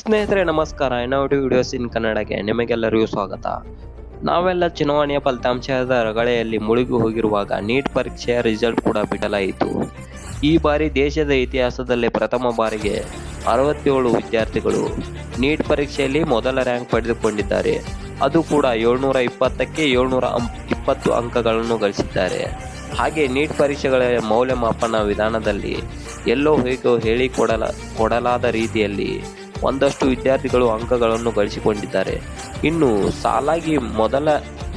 ಸ್ನೇಹಿತರೆ, ನಮಸ್ಕಾರ. ಎನ್ಔಟಿ ವಿಡಿಯೋಸ್ ಇನ್ ಕನ್ನಡಕ್ಕೆ ನಿಮಗೆಲ್ಲರಿಗೂ ಸ್ವಾಗತ. ನಾವೆಲ್ಲ ಚುನಾವಣೆಯ ಫಲಿತಾಂಶದ ರಗಳೆಯಲ್ಲಿ ಮುಳುಗಿ ಹೋಗಿರುವಾಗ ನೀಟ್ ಪರೀಕ್ಷೆಯ ರಿಸಲ್ಟ್ ಕೂಡ ಬಿಡಲಾಯಿತು. ಈ ಬಾರಿ ದೇಶದ ಇತಿಹಾಸದಲ್ಲೇ ಪ್ರಥಮ ಬಾರಿಗೆ ಅರವತ್ತೇಳು ವಿದ್ಯಾರ್ಥಿಗಳು ನೀಟ್ ಪರೀಕ್ಷೆಯಲ್ಲಿ ಮೊದಲ ರ್ಯಾಂಕ್ ಪಡೆದುಕೊಂಡಿದ್ದಾರೆ. ಅದು ಕೂಡ ಏಳ್ನೂರ ಇಪ್ಪತ್ತಕ್ಕೆ ಏಳ್ನೂರ ಇಪ್ಪತ್ತು ಅಂಕಗಳನ್ನು ಗಳಿಸಿದ್ದಾರೆ. ಹಾಗೆ ನೀಟ್ ಪರೀಕ್ಷೆಗಳ ಮೌಲ್ಯಮಾಪನ ವಿಧಾನದಲ್ಲಿ ಎಲ್ಲೋ ಹೇಗೋ ಹೇಳಿಕೊಡಲ, ಕೊಡಲಾದ ರೀತಿಯಲ್ಲಿ ಒಂದಷ್ಟು ವಿದ್ಯಾರ್ಥಿಗಳು ಅಂಕಗಳನ್ನು ಗಳಿಸಿಕೊಂಡಿದ್ದಾರೆ. ಇನ್ನು ಸಾಲಾಗಿ ಮೊದಲ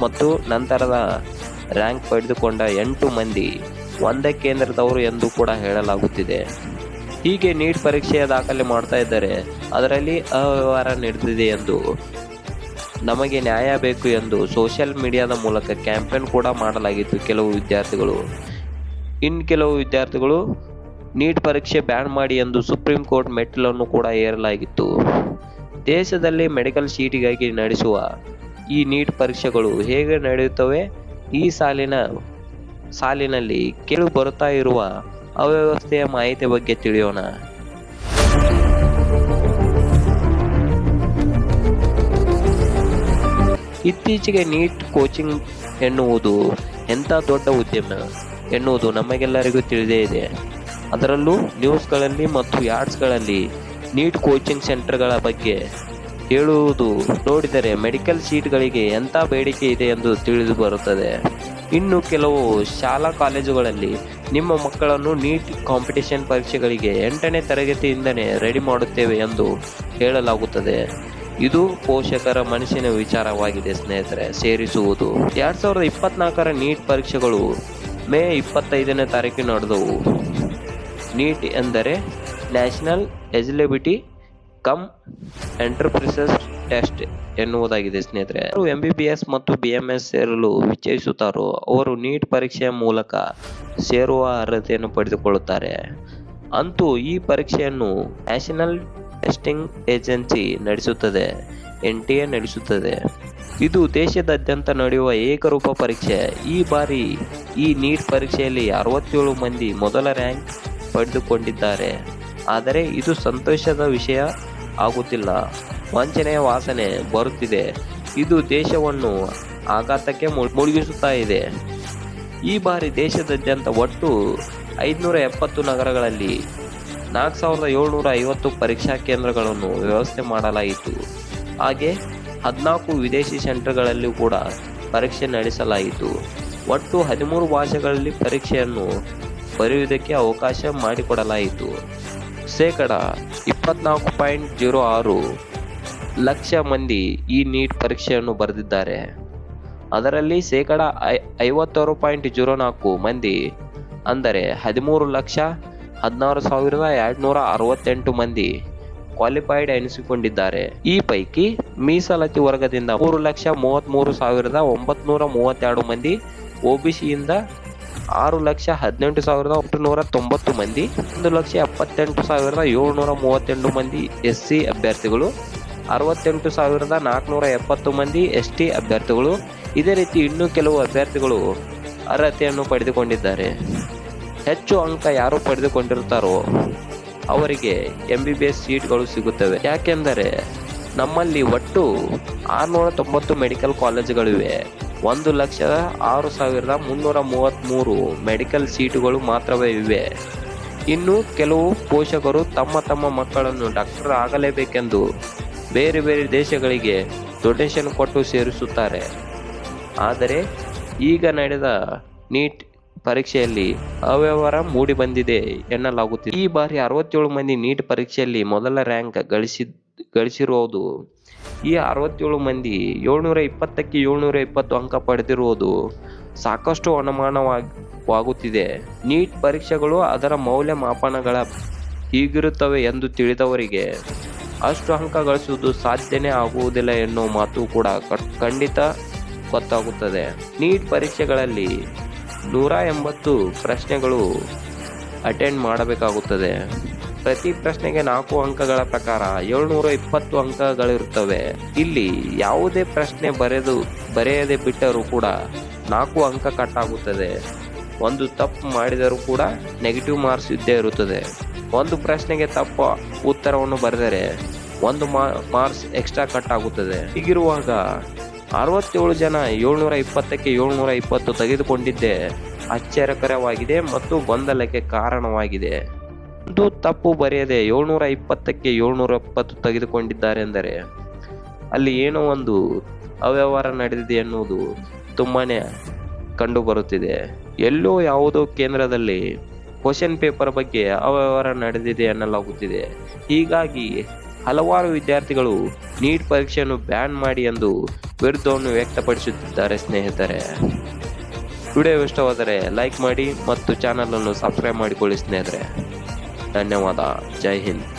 ಮತ್ತು ನಂತರದ ರ್ಯಾಂಕ್ ಪಡೆದುಕೊಂಡ ಎಂಟು ಮಂದಿ ಒಂದೇ ಕೇಂದ್ರದವರು ಎಂದು ಕೂಡ ಹೇಳಲಾಗುತ್ತಿದೆ. ಹೀಗೆ ನೀಟ್ ಪರೀಕ್ಷೆಯ ದಾಖಲೆ ಮಾಡ್ತಾ ಇದ್ದಾರೆ ಅದರಲ್ಲಿ ಅವ್ಯವಹಾರ ನಡೆದಿದೆ ಎಂದು ನಮಗೆ ನ್ಯಾಯ ಬೇಕು ಎಂದು ಸೋಷಿಯಲ್ ಮೀಡಿಯಾದ ಮೂಲಕ ಕ್ಯಾಂಪೇನ್ ಕೂಡ ಮಾಡಲಾಗಿತ್ತು ಕೆಲವು ವಿದ್ಯಾರ್ಥಿಗಳು. ಇನ್ನು ಕೆಲವು ವಿದ್ಯಾರ್ಥಿಗಳು ನೀಟ್ ಪರೀಕ್ಷೆ ಬ್ಯಾನ್ ಮಾಡಿ ಎಂದು ಸುಪ್ರೀಂ ಕೋರ್ಟ್ ಮೆಟ್ಟಿಲನ್ನು ಕೂಡ ಏರಲಾಗಿತ್ತು. ದೇಶದಲ್ಲಿ ಮೆಡಿಕಲ್ ಸೀಟಿಗಾಗಿ ನಡೆಸುವ ಈ ನೀಟ್ ಪರೀಕ್ಷೆಗಳು ಹೇಗೆ ನಡೆಯುತ್ತವೆ? ಈ ಸಾಲಿನ ಸಾಲಿನಲ್ಲಿ ಕೇಳು ಬರುತ್ತಾ ಇರುವ ಅವ್ಯವಸ್ಥೆಯ ಮಾಹಿತಿ ಬಗ್ಗೆ ತಿಳಿಯೋಣ. ಇತ್ತೀಚೆಗೆ ನೀಟ್ ಕೋಚಿಂಗ್ ಎನ್ನುವುದು ಎಂಥ ದೊಡ್ಡ ಉದ್ಯಮ ಎನ್ನುವುದು ನಮಗೆಲ್ಲರಿಗೂ ತಿಳಿದೇ ಇದೆ. ಅದರಲ್ಲೂ ನ್ಯೂಸ್ಗಳಲ್ಲಿ ಮತ್ತು ಯಾರ್ಡ್ಸ್ಗಳಲ್ಲಿ ನೀಟ್ ಕೋಚಿಂಗ್ ಸೆಂಟರ್ಗಳ ಬಗ್ಗೆ ಹೇಳುವುದು ನೋಡಿದರೆ ಮೆಡಿಕಲ್ ಸೀಟ್ಗಳಿಗೆ ಎಂಥ ಬೇಡಿಕೆ ಇದೆ ಎಂದು ತಿಳಿದು ಬರುತ್ತದೆ. ಇನ್ನು ಕೆಲವು ಶಾಲಾ ಕಾಲೇಜುಗಳಲ್ಲಿ ನಿಮ್ಮ ಮಕ್ಕಳನ್ನು ನೀಟ್ ಕಾಂಪಿಟೇಷನ್ ಪರೀಕ್ಷೆಗಳಿಗೆ ಎಂಟನೇ ತರಗತಿಯಿಂದಲೇ ರೆಡಿ ಮಾಡುತ್ತೇವೆ ಎಂದು ಹೇಳಲಾಗುತ್ತದೆ. ಇದು ಪೋಷಕರ ಮನಸ್ಸಿನ ವಿಚಾರವಾಗಿದೆ ಸ್ನೇಹಿತರೆ. ಸೇರಿಸುವುದು. ಎರಡು ಸಾವಿರದ ಇಪ್ಪತ್ನಾಲ್ಕರ ನೀಟ್ ಪರೀಕ್ಷೆಗಳು ಮೇ ಇಪ್ಪತ್ತೈದನೇ ತಾರೀಕು ನಡೆದವು ನೀಟ್ ಎಂದರೆ ನ್ಯಾಷನಲ್ ಎಜಿಲಿಬಿಟಿ ಕಮ್ ಎಂಟರ್ಪ್ರಿಸಸ್ ಟೆಸ್ಟ್ ಎನ್ನುವುದಾಗಿದೆ ಸ್ನೇಹಿತರೆ. ಯಾರು ಎಂ ಬಿ ಬಿ ಎಸ್ ಮತ್ತು ಬಿ ಎಂ ಎಸ್ ಸೇರಲು ವಿಚಯಿಸುತ್ತಾರೋ ಅವರು ನೀಟ್ ಪರೀಕ್ಷೆಯ ಮೂಲಕ ಸೇರುವ ಅರ್ಹತೆಯನ್ನು ಪಡೆದುಕೊಳ್ಳುತ್ತಾರೆ. ಅಂತೂ ಈ ಪರೀಕ್ಷೆಯನ್ನು ನ್ಯಾಷನಲ್ ಟೆಸ್ಟಿಂಗ್ ಏಜೆನ್ಸಿ ನಡೆಸುತ್ತದೆ, ಎನ್ ಟಿ ಎ ನಡೆಸುತ್ತದೆ. ಇದು ದೇಶದಾದ್ಯಂತ ನಡೆಯುವ ಏಕರೂಪ ಪರೀಕ್ಷೆ. ಈ ಬಾರಿ ಈ ನೀಟ್ ಪರೀಕ್ಷೆಯಲ್ಲಿ ಅರವತ್ತೇಳು ಮಂದಿ ಮೊದಲ ರ್ಯಾಂಕ್ ಪಡೆದುಕೊಂಡಿದ್ದಾರೆ. ಆದರೆ ಇದು ಸಂತೋಷದ ವಿಷಯ ಆಗುತ್ತಿಲ್ಲ. ವಂಚನೆಯ ವಾಸನೆ ಬರುತ್ತಿದೆ. ಇದು ದೇಶವನ್ನು ಆಘಾತಕ್ಕೆ ಮುಳ್- ಮುಳುಗಿಸುತ್ತಾ ಇದೆ. ಈ ಬಾರಿ ದೇಶದಾದ್ಯಂತ ಒಟ್ಟು ಐದುನೂರ ಎಪ್ಪತ್ತು ನಗರಗಳಲ್ಲಿ ನಾಲ್ಕು ಸಾವಿರದ ಏಳ್ನೂರ ಐವತ್ತು ಪರೀಕ್ಷಾ ಕೇಂದ್ರಗಳನ್ನು ವ್ಯವಸ್ಥೆ ಮಾಡಲಾಯಿತು. ಹಾಗೆ ಹದಿನಾಲ್ಕು ವಿದೇಶಿ ಸೆಂಟರ್ಗಳಲ್ಲಿ ಕೂಡ ಪರೀಕ್ಷೆ ನಡೆಸಲಾಯಿತು. ಒಟ್ಟು ಹದಿಮೂರು ಭಾಷೆಗಳಲ್ಲಿ ಪರೀಕ್ಷೆಯನ್ನು ಬರೆಯುವುದಕ್ಕೆ ಅವಕಾಶ ಮಾಡಿಕೊಡಲಾಯಿತು. ಶೇಕಡ ಇಪ್ಪತ್ನಾಲ್ಕು ಪಾಯಿಂಟ್ ಜೀರೋ ಆರು ಲಕ್ಷ ಮಂದಿ ಈ ನೀಟ್ ಪರೀಕ್ಷೆಯನ್ನು ಬರೆದಿದ್ದಾರೆ. ಅದರಲ್ಲಿ ಶೇಕಡ ಐ, ಐವತ್ತಾರು ಪಾಯಿಂಟ್ ಜೀರೋ ನಾಲ್ಕು ಮಂದಿ, ಅಂದರೆ ಹದಿಮೂರು ಲಕ್ಷ ಹದಿನಾರು ಸಾವಿರದ ಎರಡುನೂರ ಅರವತ್ತೆಂಟು ಮಂದಿ ಕ್ವಾಲಿಫೈಡ್ ಎನಿಸಿಕೊಂಡಿದ್ದಾರೆ. ಈ ಪೈಕಿ ಮೀಸಲಾತಿ ವರ್ಗದಿಂದ ಮೂರು ಲಕ್ಷ ಮೂವತ್ತ್ಮೂರು ಸಾವಿರದ ಒಂಬತ್ನೂರ ಮೂವತ್ತೆರಡು ಮಂದಿ ಒಬಿಸಿಯಿಂದ ಆರು ಲಕ್ಷ ಹದಿನೆಂಟು ಸಾವಿರದ ಒಟ್ಟುನೂರ ತೊಂಬತ್ತು ಮಂದಿ, ಒಂದು ಲಕ್ಷ ಎಪ್ಪತ್ತೆಂಟು ಸಾವಿರದ ಏಳ್ನೂರ ಮೂವತ್ತೆಂಟು ಮಂದಿ ಎಸ್ ಸಿ ಅಭ್ಯರ್ಥಿಗಳು, ಅರವತ್ತೆಂಟು ಸಾವಿರದ ನಾಲ್ಕುನೂರ ಎಪ್ಪತ್ತು ಮಂದಿ ಎಸ್ ಟಿ ಅಭ್ಯರ್ಥಿಗಳು. ಇದೇ ರೀತಿ ಇನ್ನೂ ಕೆಲವು ಅಭ್ಯರ್ಥಿಗಳು ಅರ್ಹತೆಯನ್ನು ಪಡೆದುಕೊಂಡಿದ್ದಾರೆ. ಹೆಚ್ಚು ಅಂಕ ಯಾರು ಪಡೆದುಕೊಂಡಿರುತ್ತಾರೋ ಅವರಿಗೆ ಎಂ ಬಿ ಬಿ ಎಸ್ ಸೀಟ್ಗಳು ಸಿಗುತ್ತವೆ. ಯಾಕೆಂದರೆ ನಮ್ಮಲ್ಲಿ ಒಟ್ಟು ಆರುನೂರ ತೊಂಬತ್ತು ಮೆಡಿಕಲ್ ಕಾಲೇಜುಗಳಿವೆ. ಒಂದು ಲಕ್ಷದ ಆರು ಸಾವಿರದ ಮುನ್ನೂರ ಮೂವತ್ತ್ಮೂರು ಮೆಡಿಕಲ್ ಸೀಟುಗಳು ಮಾತ್ರವೇ ಇವೆ. ಇನ್ನು ಕೆಲವು ಪೋಷಕರು ತಮ್ಮ ತಮ್ಮ ಮಕ್ಕಳನ್ನು ಡಾಕ್ಟರ್ ಆಗಲೇಬೇಕೆಂದು ಬೇರೆ ಬೇರೆ ದೇಶಗಳಿಗೆ ಡೊನೇಷನ್ ಕೊಟ್ಟು ಸೇರಿಸುತ್ತಾರೆ. ಆದರೆ ಈಗ ನಡೆದ ನೀಟ್ ಪರೀಕ್ಷೆಯಲ್ಲಿ ಅವ್ಯವಹಾರ ಮೂಡಿ ಬಂದಿದೆ ಎನ್ನಲಾಗುತ್ತಿದೆ. ಈ ಬಾರಿ ಅರವತ್ತೇಳು ಮಂದಿ ನೀಟ್ ಪರೀಕ್ಷೆಯಲ್ಲಿ ಮೊದಲ ರ್ಯಾಂಕ್ ಗಳಿಸಿ ಗಳಿಸಿರುವುದು ಈ ಅರವತ್ತೇಳು ಮಂದಿ ಏಳ್ನೂರ ಇಪ್ಪತ್ತಕ್ಕೆ ಏಳ್ನೂರ ಇಪ್ಪತ್ತು ಅಂಕ ಪಡೆದಿರುವುದು ಸಾಕಷ್ಟು ಅನುಮಾನವಾಗುತ್ತಿದೆ. ನೀಟ್ ಪರೀಕ್ಷೆಗಳು ಅದರ ಮೌಲ್ಯಮಾಪನಗಳ ಹೀಗಿರುತ್ತವೆ ಎಂದು ತಿಳಿದವರಿಗೆ ಅಷ್ಟು ಅಂಕ ಗಳಿಸುವುದು ಸಾಧ್ಯನೇ ಆಗುವುದಿಲ್ಲ ಎನ್ನುವ ಮಾತು ಕೂಡ ಖಂಡಿತ ಗೊತ್ತಾಗುತ್ತದೆ. ನೀಟ್ ಪರೀಕ್ಷೆಗಳಲ್ಲಿ ನೂರ ಎಂಬತ್ತು ಪ್ರಶ್ನೆಗಳು ಅಟೆಂಡ್ ಮಾಡಬೇಕಾಗುತ್ತದೆ. ಪ್ರತಿ ಪ್ರಶ್ನೆಗೆ ನಾಲ್ಕು ಅಂಕಗಳ ಪ್ರಕಾರ ಏಳ್ನೂರ ಇಪ್ಪತ್ತು ಅಂಕಗಳಿರುತ್ತವೆ. ಇಲ್ಲಿ ಯಾವುದೇ ಪ್ರಶ್ನೆ ಬರೆದು, ಬರೆಯದೆ ಬಿಟ್ಟರೂ ಕೂಡ ನಾಲ್ಕು ಅಂಕ ಕಟ್ ಆಗುತ್ತದೆ. ಒಂದು ತಪ್ಪು ಮಾಡಿದರೂ ಕೂಡ ನೆಗೆಟಿವ್ ಮಾರ್ಕ್ಸ್ ಇದ್ದೇ ಇರುತ್ತದೆ. ಒಂದು ಪ್ರಶ್ನೆಗೆ ತಪ್ಪು ಉತ್ತರವನ್ನು ಬರೆದರೆ ಒಂದು ಮಾರ್ಕ್ಸ್ ಎಕ್ಸ್ಟ್ರಾ ಕಟ್ ಆಗುತ್ತದೆ. ಹೀಗಿರುವಾಗ ಅರವತ್ತೇಳು ಜನ ಏಳ್ನೂರ ಇಪ್ಪತ್ತಕ್ಕೆ ಏಳ್ನೂರ ಇಪ್ಪತ್ತು ತೆಗೆದುಕೊಂಡಿದ್ದೆ ಆಶ್ಚರ್ಯಕರವಾಗಿದೆ ಮತ್ತು ಗೊಂದಲಕ್ಕೆ ಕಾರಣವಾಗಿದೆ. ಒಂದು ತಪ್ಪು ಬರೆಯದೆ ಏಳ್ನೂರ ಇಪ್ಪತ್ತಕ್ಕೆ ಏಳ್ನೂರ ಎಪ್ಪತ್ತು ತೆಗೆದುಕೊಂಡಿದ್ದಾರೆ ಎಂದರೆ ಅಲ್ಲಿ ಏನೋ ಒಂದು ಅವ್ಯವಹಾರ ನಡೆದಿದೆ ಎನ್ನುವುದು ತುಂಬಾನೇ ಕಂಡು ಬರುತ್ತಿದೆ. ಎಲ್ಲೋ ಯಾವುದೋ ಕೇಂದ್ರದಲ್ಲಿ ಕ್ವಶನ್ ಪೇಪರ್ ಬಗ್ಗೆ ಅವ್ಯವಹಾರ ನಡೆದಿದೆ ಎನ್ನಲಾಗುತ್ತಿದೆ ಹೀಗಾಗಿ ಹಲವಾರು ವಿದ್ಯಾರ್ಥಿಗಳು ನೀಟ್ ಪರೀಕ್ಷೆಯನ್ನು ಬ್ಯಾನ್ ಮಾಡಿ ಎಂದು ವಿರುದ್ಧವನ್ನು ವ್ಯಕ್ತಪಡಿಸುತ್ತಿದ್ದಾರೆ ಸ್ನೇಹಿತರೆ. ವಿಡಿಯೋ ಇಷ್ಟವಾದರೆ ಲೈಕ್ ಮಾಡಿ ಮತ್ತು ಚಾನಲನ್ನು ಸಬ್ಸ್ಕ್ರೈಬ್ ಮಾಡಿಕೊಳ್ಳಿ ಸ್ನೇಹಿತರೆ. धन्यवाद. जय हिंद.